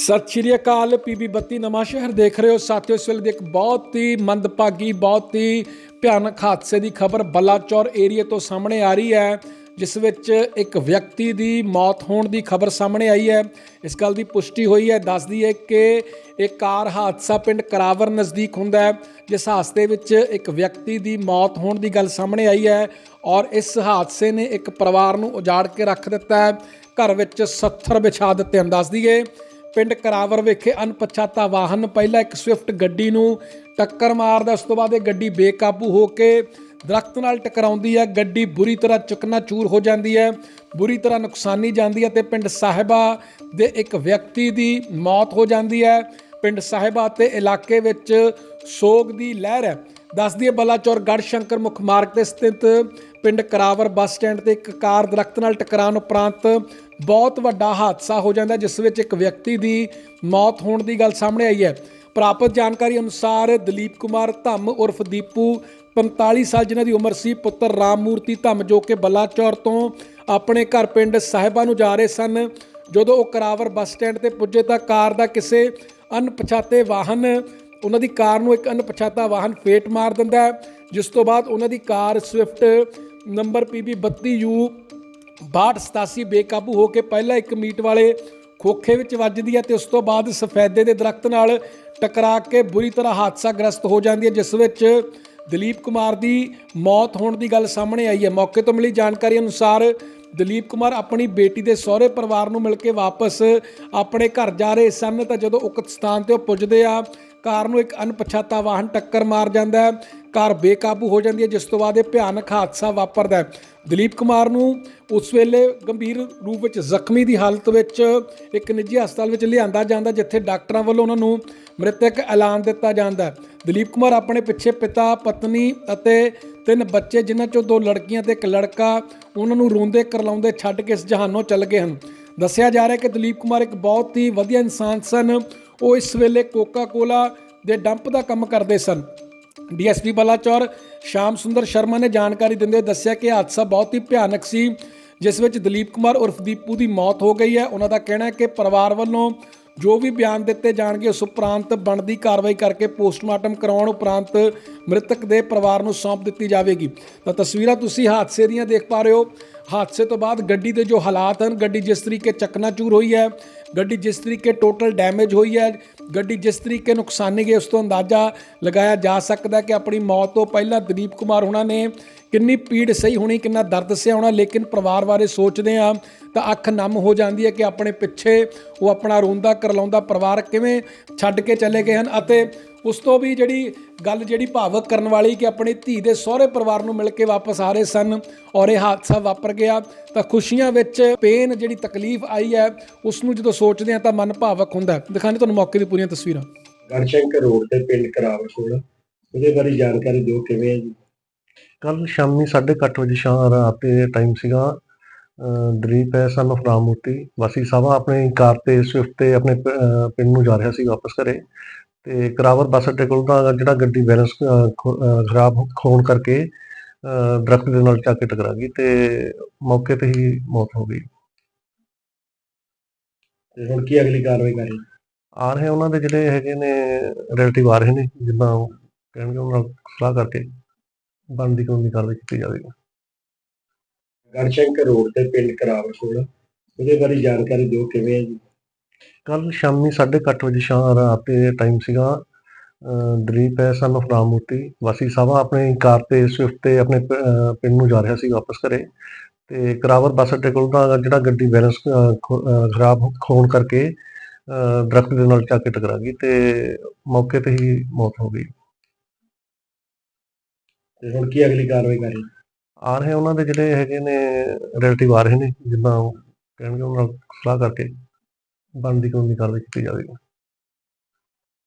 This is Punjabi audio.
ਸਤਿ ਸ਼੍ਰੀ ਅਕਾਲ ਪੀਬੀ 32 ਨਵਾਂ ਸ਼ਹਿਰ ਦੇਖ ਰਹੇ ਹੋ। ਸਾਥੀਓ, ਇਸ ਵੇਲੇ ਦੀ ਇੱਕ ਬਹੁਤ ਹੀ ਮੰਦਭਾਗੀ, ਬਹੁਤ ਹੀ ਭਿਆਨਕ ਹਾਦਸੇ ਦੀ ਖਬਰ ਬਲਾਚੌਰ ਏਰੀਆ ਤੋਂ ਸਾਹਮਣੇ ਆ ਰਹੀ ਹੈ, ਜਿਸ ਵਿੱਚ ਇੱਕ ਵਿਅਕਤੀ ਦੀ ਮੌਤ ਹੋਣ ਦੀ ਖਬਰ ਸਾਹਮਣੇ ਆਈ ਹੈ। ਇਸ ਗੱਲ ਦੀ ਪੁਸ਼ਟੀ ਹੋਈ ਹੈ ਦੱਸਦੀ ਹੈ ਕਿ ਇਹ ਕਾਰ ਹਾਦਸਾ ਪਿੰਡ ਕਰਾਵਰ ਨਜ਼ਦੀਕ ਹੁੰਦਾ ਹੈ, ਜਿਸ ਹਾਦਸੇ ਵਿੱਚ ਇੱਕ ਵਿਅਕਤੀ ਦੀ ਮੌਤ ਹੋਣ ਦੀ ਗੱਲ ਸਾਹਮਣੇ ਆਈ ਹੈ ਔਰ ਇਸ ਹਾਦਸੇ ਨੇ ਇੱਕ ਪਰਿਵਾਰ ਨੂੰ ਉਜਾੜ ਕੇ ਰੱਖ ਦਿੱਤਾ ਹੈ। ਘਰ ਵਿੱਚ 70 ਵਿਛਾ ਦਿੱਤੇ ਹਨ। ਦੱਸ ਦਈਏ ਪਿੰਡ ਕਰਾਵਰ ਵਿਖੇ ਅਣਪਛਾਤਾ ਵਾਹਨ ਪਹਿਲਾਂ ਇੱਕ ਸਵਿਫਟ ਗੱਡੀ ਨੂੰ ਟੱਕਰ ਮਾਰਦਾ, ਉਸ ਤੋਂ ਬਾਅਦ ਇਹ ਗੱਡੀ ਬੇਕਾਬੂ ਹੋ ਕੇ ਦਰਖਤ ਨਾਲ ਟਕਰਾਉਂਦੀ ਹੈ। ਗੱਡੀ ਬੁਰੀ ਤਰ੍ਹਾਂ ਚੂਰ ਹੋ ਜਾਂਦੀ ਹੈ, ਬੁਰੀ ਤਰ੍ਹਾਂ ਨੁਕਸਾਨੀ ਜਾਂਦੀ ਹੈ ਤੇ ਪਿੰਡ ਸਾਹਿਬਾ ਦੇ ਇੱਕ ਵਿਅਕਤੀ ਦੀ ਮੌਤ ਹੋ ਜਾਂਦੀ ਹੈ। ਪਿੰਡ ਸਾਹਿਬਾ ਤੇ ਇਲਾਕੇ ਵਿੱਚ ਸੋਗ ਦੀ ਲਹਿਰ ਹੈ। ਦੱਸਦੀ ਹੈ ਬਲਾਚੌਰ ਗੜ੍ਹ ਸ਼ੰਕਰ ਮੁੱਖ ਮਾਰਗ ਤੇ ਸਥਿਤ ਪਿੰਡ ਕਰਾਵਰ ਬੱਸ ਸਟੈਂਡ ਤੇ ਇੱਕ ਕਾਰ ਦਰਖਤ ਨਾਲ ਟਕਰਾਉਣ ਉਪਰੰਤ ਬਹੁਤ ਵੱਡਾ ਹਾਦਸਾ ਹੋ ਜਾਂਦਾ ਜਿਸ ਵਿੱਚ ਇੱਕ ਵਿਅਕਤੀ ਦੀ ਮੌਤ ਹੋਣ ਦੀ ਗੱਲ ਸਾਹਮਣੇ ਆਈ ਹੈ। ਪ੍ਰਾਪਤ ਜਾਣਕਾਰੀ ਅਨੁਸਾਰ ਦਲੀਪ ਕੁਮਾਰ ਧੰਮ ਉਰਫ ਦੀਪੂ 45 ਸਾਲ, ਜਿਨ੍ਹਾਂ ਦੀ ਉਮਰ ਸੀ, ਪੁੱਤਰ ਰਾਮਮੂਰਤੀ ਧੰਮ, ਜੋ ਕਿ ਬਲਾਚੌਰ ਤੋਂ ਆਪਣੇ ਘਰ ਪਿੰਡ ਸਾਹਿਬਾ ਨੂੰ ਜਾ ਰਹੇ ਸਨ। ਜਦੋਂ ਉਹ ਕਰਾਵਰ ਬੱਸ ਸਟੈਂਡ ਤੇ ਪੁੱਜੇ ਤਾਂ ਕਾਰ ਦਾ ਕਿਸੇ ਅਣਪਛਾਤੇ ਵਾਹਨ ਉਹਨਾਂ ਦੀ ਕਾਰ ਨੂੰ ਇੱਕ ਅਣਪਛਾਤਾ ਵਾਹਨ ਫੇਟ ਮਾਰ ਦਿੰਦਾ ਹੈ, ਜਿਸ ਤੋਂ ਬਾਅਦ ਉਹਨਾਂ ਦੀ car Swift number PB 32U 6287 ਬੇਕਾਬੂ ਹੋ ਕੇ ਪਹਿਲਾਂ ਇੱਕ ਮੀਟ ਵਾਲੇ ਖੋਖੇ ਵਿੱਚ ਵੱਜਦੀ ਹੈ ਤੇ ਉਸ ਤੋਂ ਬਾਅਦ ਸਫੈਦੇ ਦੇ ਦਰਖਤ ਨਾਲ ਟਕਰਾ ਕੇ ਬੁਰੀ ਤਰ੍ਹਾਂ ਹਾਦਸਾ ਗ੍ਰਸਤ ਹੋ ਜਾਂਦੀ ਹੈ, ਜਿਸ ਵਿੱਚ ਦਲੀਪ ਕੁਮਾਰ ਦੀ ਮੌਤ ਹੋਣ ਦੀ ਗੱਲ ਸਾਹਮਣੇ ਆਈ ਹੈ। ਮੌਕੇ ਤੋਂ ਮਿਲੀ ਜਾਣਕਾਰੀ ਅਨੁਸਾਰ ਦਲੀਪ ਕੁਮਾਰ ਆਪਣੀ ਬੇਟੀ ਦੇ ਸਹੁਰੇ ਪਰਿਵਾਰ ਨੂੰ ਮਿਲ ਕੇ ਵਾਪਸ ਆਪਣੇ ਘਰ ਜਾ ਰਹੇ ਸਨ, ਤਾਂ ਜਦੋਂ ਉਕਤ ਸਥਾਨ ਤੇ ਉਹ ਪੁੱਜਦੇ ਆ ਕਾਰ ਨੂੰ ਇੱਕ ਅਣਪਛਾਤਾ ਵਾਹਨ ਟੱਕਰ ਮਾਰ ਜਾਂਦਾ ਹੈ। ਕਾਰ ਬੇਕਾਬੂ ਹੋ ਜਾਂਦੀ ਹੈ, ਜਿਸ ਤੋਂ ਬਾਅਦ ਇਹ ਭਿਆਨਕ ਹਾਦਸਾ ਵਾਪਰਦਾ ਹੈ। ਦਲੀਪ ਕੁਮਾਰ ਨੂੰ ਉਸ ਵੇਲੇ ਗੰਭੀਰ ਰੂਪ ਵਿੱਚ ਜ਼ਖਮੀ ਦੀ ਹਾਲਤ ਵਿੱਚ ਇੱਕ ਨਿੱਜੀ ਹਸਪਤਾਲ ਵਿੱਚ ਲਿਆਂਦਾ ਜਾਂਦਾ, ਜਿੱਥੇ ਡਾਕਟਰਾਂ ਵੱਲੋਂ ਉਹਨਾਂ ਨੂੰ ਮ੍ਰਿਤਕ ਐਲਾਨ ਦਿੱਤਾ ਜਾਂਦਾ ਹੈ। ਦਲੀਪ ਕੁਮਾਰ ਆਪਣੇ ਪਿੱਛੇ ਪਿਤਾ, ਪਤਨੀ ਅਤੇ ਤਿੰਨ ਬੱਚੇ, ਜਿਨ੍ਹਾਂ ਚੋਂ ਦੋ ਲੜਕੀਆਂ ਤੇ ਇੱਕ ਲੜਕਾ, ਉਹਨਾਂ ਨੂੰ ਰੋਂਦੇ ਕਰਲਾਉਂਦੇ ਛੱਡ ਕੇ ਇਸ ਜਹਾਨੋਂ ਚੱਲ ਗਏ ਹਨ। ਦੱਸਿਆ ਜਾ ਰਿਹਾ ਹੈ ਕਿ ਦਲੀਪ ਕੁਮਾਰ ਇੱਕ ਬਹੁਤ ਹੀ ਵਧੀਆ ਇਨਸਾਨ ਸਨ। ਉਹ ਇਸ ਵੇਲੇ ਕੋਕਾ ਕੋਲਾ ਦੇ ਡੰਪ ਦਾ ਕੰਮ ਕਰਦੇ ਸਨ। ਡੀਐਸਪੀ ਬਲਾਚੌਰ ਸ਼ਾਮ ਸੁੰਦਰ ਸ਼ਰਮਾ ਨੇ ਜਾਣਕਾਰੀ ਦਿੰਦੇ ਹੋਏ ਦੱਸਿਆ ਕਿ ਹਾਦਸਾ ਬਹੁਤ ਹੀ ਭਿਆਨਕ ਸੀ, ਜਿਸ ਵਿੱਚ ਦਲੀਪ ਕੁਮਾਰ ਉਰਫ ਦੀਪੂ ਦੀ ਮੌਤ ਹੋ ਗਈ ਹੈ। ਉਹਨਾਂ ਦਾ ਕਹਿਣਾ ਹੈ ਕਿ ਪਰਿਵਾਰ ਵੱਲੋਂ ਜੋ ਵੀ ਬਿਆਨ ਦਿੱਤੇ ਜਾਣਗੇ, ਉਸ ਉਪਰੰਤ ਬਣਦੀ ਕਾਰਵਾਈ ਕਰਕੇ ਪੋਸਟਮਾਰਟਮ ਕਰਾਉਣ ਉਪਰੰਤ ਮ੍ਰਿਤਕ ਦੇ ਪਰਿਵਾਰ ਨੂੰ ਸੌਂਪ ਦਿੱਤੀ ਜਾਵੇਗੀ। ਤਾਂ ਤਸਵੀਰਾਂ ਤੁਸੀਂ ਹਾਦਸੇ ਦੀਆਂ ਦੇਖ ਪਾ ਰਹੇ ਹੋ। ਹਾਦਸੇ ਤੋਂ ਬਾਅਦ ਗੱਡੀ ਦੇ ਜੋ ਹਾਲਾਤ ਹਨ, ਗੱਡੀ ਜਿਸ ਤਰੀਕੇ ਚਕਨਾਚੂਰ ਹੋਈ ਹੈ, ਗੱਡੀ ਜਿਸ ਤਰੀਕੇ ਟੋਟਲ ਡੈਮੇਜ ਹੋਈ ਹੈ, ਗੱਡੀ ਜਿਸ ਤਰੀਕੇ ਨੁਕਸਾਨੀ ਗਈ, ਉਸ ਤੋਂ ਅੰਦਾਜ਼ਾ ਲਗਾਇਆ ਜਾ ਸਕਦਾ ਕਿ ਆਪਣੀ ਮੌਤ ਤੋਂ ਪਹਿਲਾਂ ਦਲੀਪ ਕੁਮਾਰ ਹੁਣਾਂ ਨੇ ਕਿੰਨੀ ਪੀੜ ਸਹੀ ਹੋਣੀ, ਕਿੰਨਾ ਦਰਦ ਸਿਆ ਹੋਣਾ, ਲੇਕਿਨ ਪਰਿਵਾਰ ਬਾਰੇ ਸੋਚਦੇ ਆ ਤਾਂ ਅੱਖ ਨਮ ਹੋ ਜਾਂਦੀ ਹੈ ਕਿ ਆਪਣੇ ਪਿੱਛੇ ਉਹ ਆਪਣਾ ਰੋਂਦਾ, ਕਰਲਾਉਂਦਾ ਪਰਿਵਾਰ ਕਿਵੇਂ ਛੱਡ ਕੇ ਚਲੇ ਗਏ ਹਨ ਅਤੇ ਉਸ ਤੋਂ ਵੀ ਜਿਹੜੀ ਗੱਲ ਜਿਹੜੀ ਭਾਵਕ ਕਰਨ ਵਾਲੀ ਕਿ ਆਪਣੀ ਧੀ ਦੇ ਸਹੁਰੇ ਪਰਿਵਾਰ ਨੂੰ ਮਿਲ ਕੇ ਵਾਪਸ ਆ ਰਹੇ ਸਨ ਔਰ ਇਹ ਹਾਦਸਾ ਵਾਪਰ ਗਿਆ ਤਾਂ ਖੁਸ਼ੀਆਂ ਵਿੱਚ ਪੇਨ ਜਿਹੜੀ ਤਕਲੀਫ ਆਈ ਹੈ ਉਸ ਨੂੰ ਜਦੋਂ ਸੋਚਦੇ ਆ ਤਾਂ ਮਨ ਭਾਵਕ ਹੁੰਦਾ ਹੈ। ਦਿਖਾਣੇ ਤੁਹਾਨੂੰ ਮੌਕੇ ਦੀ ਪੂਰੀਆਂ ਤਸਵੀਰਾਂ। ਗੜਸ਼ੰਕਰ ਰੋਡ ਤੇ ਪਿੰਡ ਕਰਾਵਰ ਕੋਲ। ਉਹਦੇ ਬਾਰੇ ਜਾਣਕਾਰੀ ਦਿਓ ਕਿਵੇਂ ਹੈ ਜੀ? ਕੱਲ ਸ਼ਾਮੀ 8:30 ਵਜੇ ਸ਼ਾਮ ਰਾਤ ਦੇ ਟਾਈਮ ਸੀਗਾ। ਅਹ ਦਲੀਪ ਹੈ ਸਨ of ਰਾਮਮੂਰਤੀ ਵਾਸੀ ਸਾਹਿਬਾ ਆਪਣੀ ਕਾਰ ਤੇ ਸਵਿਫਟ ਤੇ ਆਪਣੇ ਪਿੰਡ ਨੂੰ ਜਾ ਰਿਹਾ ਸੀ ਵਾਪਸ ਘਰੇ। ਤੇ ਕਰਾਵਰ ਬੱਸ ਅੱਡੇ ਕੋਲ ਦਾ ਜਿਹੜਾ ਗੱਡੀ ਬੈਲੈਂਸ ਖਰਾਬ ਹੋਣ ਕਰਕੇ ਦਰਖਤ ਦੇ ਨਾਲ ਜਾ ਕੇ ਟਕਰਾ ਗਈ ਤੇ ਮੌਕੇ ਤੇ ਹੀ ਮੌਤ ਹੋ ਗਈ। ਤੇ ਹੁਣ ਕੀ ਅਗਲੀ ਕਾਰਵਾਈ ਕਰੀ ਆ ਰਹੇ ਉਹਨਾਂ ਦੇ ਜਿਹੜੇ ਹੈਗੇ ਨੇ ਰਿਲੇਟਿਵ ਆ ਰਹੇ ਨੇ, ਜਿੱਦਾਂ ਕਹਿਣਗੇ ਉਹਨਾਂ ਨਾਲ ਸਲਾਹ ਕਰਕੇ ਬਣਦੀ ਕਾਨੂੰਨੀ ਕਾਰਵਾਈ ਕੀਤੀ ਜਾਵੇਗੀ। ਗੜਸ਼ੰਕਰ ਰੋਡ ਤੇ ਪਿੰਡ ਕਰਾਵਰ ਕੋਲ, ਉਹਦੇ ਬਾਰੇ ਜਾਣਕਾਰੀ ਦਿਓ, ਕਿਵੇਂ ਹੈ ਜੀ? ਕੱਲ ਸ਼ਾਮੀ 8:30 ਵਜੇ ਸ਼ਾਮ, ਰਾਤ ਦੇ ਟਾਈਮ ਸੀਗਾ ਦਲੀਪ ਹੈ ਸਨ of ਰਾਮਮੂਰਤੀ, ਵਾਸੀ ਸਾਹਿਬਾ ਆਪਣੀ ਕਾਰ ਤੇ ਸਵਿਫਟ ਤੇ ਆਪਣੇ ਪਿੰਡ ਨੂੰ ਜਾ ਰਿਹਾ ਸੀ ਵਾਪਸ ਘਰੇ ਤੇ ਕਰਾਵਰ ਬੱਸ ਅੱਡੇ ਕੋਲ ਦਾ ਜਿਹੜਾ ਗੱਡੀ ਬੈਲੈਂਸ ਖਰਾਬ ਹੋਣ ਕਰਕੇ, ਅਹ ਦਰਖਤ ਦੇ ਨਾਲ ਚੱਕ ਕੇ ਟਕਰਾ ਗਈ ਤੇ ਮੌਕੇ ਤੇ ਹੀ ਮੌਤ ਹੋ ਗਈ। ਤੇ ਹੁਣ ਕੀ ਅਗਲੀ ਕਾਰਵਾਈ ਕਰੀ ਆ ਰਹੇ ਉਹਨਾਂ ਦੇ ਜਿਹੜੇ ਹੈਗੇ ਨੇ ਰਿਲੇਟਿਵ ਆ ਰਹੇ ਨੇ, ਜਿੱਦਾਂ ਕਹਿਣਗੇ ਉਹਨਾਂ ਨਾਲ ਸਲਾਹ ਕਰਕੇ। ਬਣਦੀ ਕਾਨੂੰਨੀ ਕਾਰਵਾਈ ਕੀਤੀ ਜਾਵੇਗੀ